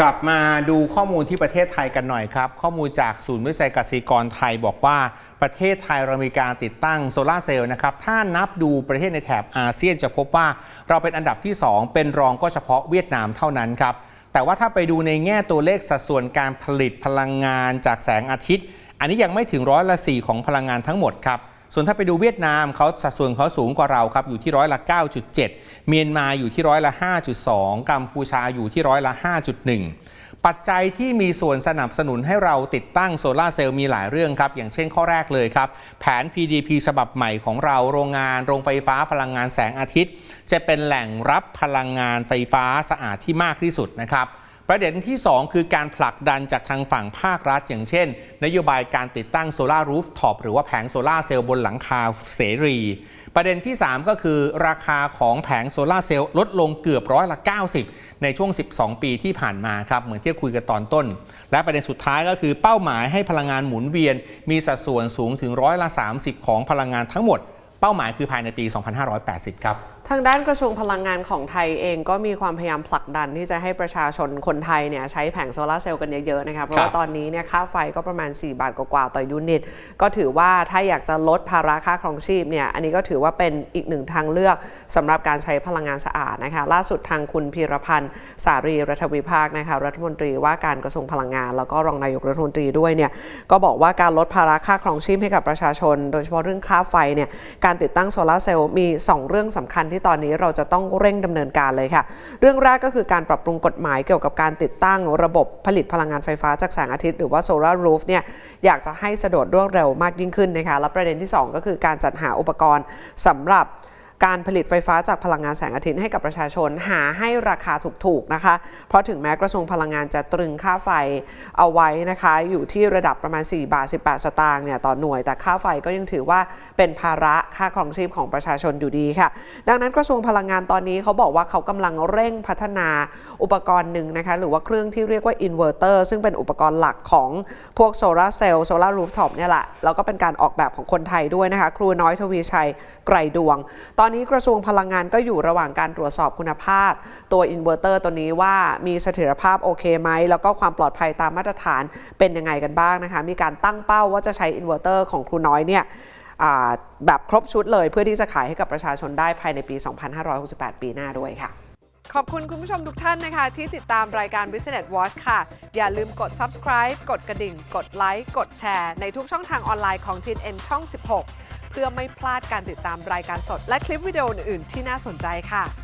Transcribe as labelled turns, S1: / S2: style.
S1: กลับมาดูข้อมูลที่ประเทศไทยกันหน่อยครับ ข้อมูลจากศูนย์วิจัยเกษตรกรไทยบอกว่าประเทศไทยเรามีการติดตั้งโซลาร์เซลล์นะครับ ถ้านับดูประเทศในแถบอาเซียนจะพบว่าเราเป็นอันดับที่ 2 เป็นรองก็เฉพาะเวียดนามเท่านั้นครับ แต่ว่าถ้าไปดูในแง่ตัวเลขสัดส่วนการผลิตพลังงานจากแสงอาทิตย์ อันนี้ยังไม่ถึงร้อยละ4ของพลังงานทั้งหมดครับ ส่วนถ้าไปดูเวียดนามเขาสัดส่วนเขาสูงกว่าเราครับอยู่ที่ร้อยละ 9.7 เมียนมาอยู่ที่ร้อยละ 5.2 กัมพูชาอยู่ที่ร้อยละ 5.1 ปัจจัยที่มีส่วนสนับสนุนให้เราติดตั้งโซลาร์เซลล์มีหลายเรื่องครับ อย่างเช่นข้อแรกเลยครับ แผน PDP ฉบับใหม่ของเราโรงงาน โรงไฟฟ้าพลังงานแสงอาทิตย์ จะเป็นแหล่งรับพลังงานไฟฟ้าสะอาดที่มากที่สุดนะครับ ประเด็นที่ 2 คือการผลักดันจากทางฝั่งภาครัฐ อย่างเช่น นโยบายการติดตั้งโซลารูฟท็อปหรือว่าแผงโซลาเซลล์บนหลังคาเสรี ประเด็นที่ 3 ก็คือราคาของแผงโซลาเซลล์ลดลงเกือบร้อยละ 90 ในช่วง 12 ปีที่ผ่านมาครับ เหมือนที่คุยกันตอนต้น และประเด็นสุดท้ายก็คือเป้าหมายให้พลังงานหมุนเวียน มีสัดส่วนสูงถึงร้อยละ 30 ของพลังงานทั้งหมด เป้าหมายคือภายในปี 2580 ครับ
S2: ทางด้านกระทรวงพลังงานของไทยเองก็มีความพยายามผลักดันที่จะให้ประชาชนคนไทยเนี่ยใช้แผงโซลาร์เซลล์กันเยอะๆนะคะเพราะว่าตอนนี้เนี่ยค่าไฟก็ประมาณ 4 บาทกว่าๆต่อยูนิต ก็ถือว่าถ้าอยากจะลดภาระค่าครองชีพเนี่ยอันนี้ก็ถือว่าเป็นอีกหนึ่งทางเลือกสำหรับการใช้พลังงานสะอาดนะคะล่าสุดทางคุณพีรพันธ์สารีรัฐวิภาคนะคะรัฐมนตรีว่าการกระทรวงพลังงาน แล้วก็รองนายกรัฐมนตรีด้วยเนี่ยก็บอกว่าการลดภาระค่าครองชีพให้กับประชาชน โดยเฉพาะเรื่องค่าไฟเนี่ยการติดตั้งโซลาร์เซลล์มี 2 เรื่องสำคัญที่ตอนนี้เราจะต้องเร่งดำเนินการเลยค่ะ เรื่องแรกก็คือการปรับปรุงกฎหมายเกี่ยวกับการติดตั้งระบบผลิตพลังงานไฟฟ้าจากแสงอาทิตย์หรือว่าโซลาร์รูฟเนี่ยอยากจะให้สะดวกรวดเร็วมากยิ่งขึ้นนะคะและประเด็นที่ 2 ก็คือการจัดหาอุปกรณ์สำหรับ การผลิตไฟฟ้าจากพลังงานแสงอาทิตย์ให้กับประชาชนหาให้ราคาถูกๆนะคะ เพราะถึงแม้กระทรวงพลังงานจะตรึงค่าไฟเอาไว้นะคะ อยู่ที่ระดับประมาณ 4 บาท 18 สตางค์เนี่ยต่อหน่วย แต่ค่าไฟก็ยังถือว่าเป็นภาระค่าครองชีพของประชาชนอยู่ดีค่ะ ดังนั้นกระทรวงพลังงานตอนนี้เขาบอกว่าเขากำลังเร่งพัฒนาอุปกรณ์หนึ่งนะคะหรือว่าเครื่องที่เรียกว่าอินเวอร์เตอร์ซึ่งเป็นอุปกรณ์หลักของพวกโซลาร์เซลล์โซลาร์รูฟท็อปเนี่ยแหละแล้วก็เป็นการออกแบบของคนไทยด้วยนะคะ ครูน้อยทวีชัยไกรดวงตอนนี้กระทรวงพลังงานก็อยู่ระหว่างการตรวจสอบคุณภาพ ตัวอินเวอร์เตอร์ตัวนี้ว่ามีเสถียรภาพโอเคไหม แล้วก็ความปลอดภัยตามมาตรฐานเป็นยังไงกันบ้างนะคะ มีการตั้งเป้าว่าจะใช้อินเวอร์เตอร์ของครูน้อยเนี่ยแบบครบชุดเลยเพื่อที่จะขายให้กับประชาชนได้ภายในปี 2568 ปีหน้าด้วยค่ะ ขอบคุณคุณผู้ชมทุกท่านนะคะ ที่ติดตามรายการ Business Watch ค่ะ อย่าลืมกด subscribe กดกระดิ่ง กดไลค์ กดแชร์ ในทุกช่องทางออนไลน์ของ TNN ช่อง 16 พื่อไม่พลาดการติดตามรายการสด และคลิปวิดีโออื่นๆที่น่าสนใจค่ะ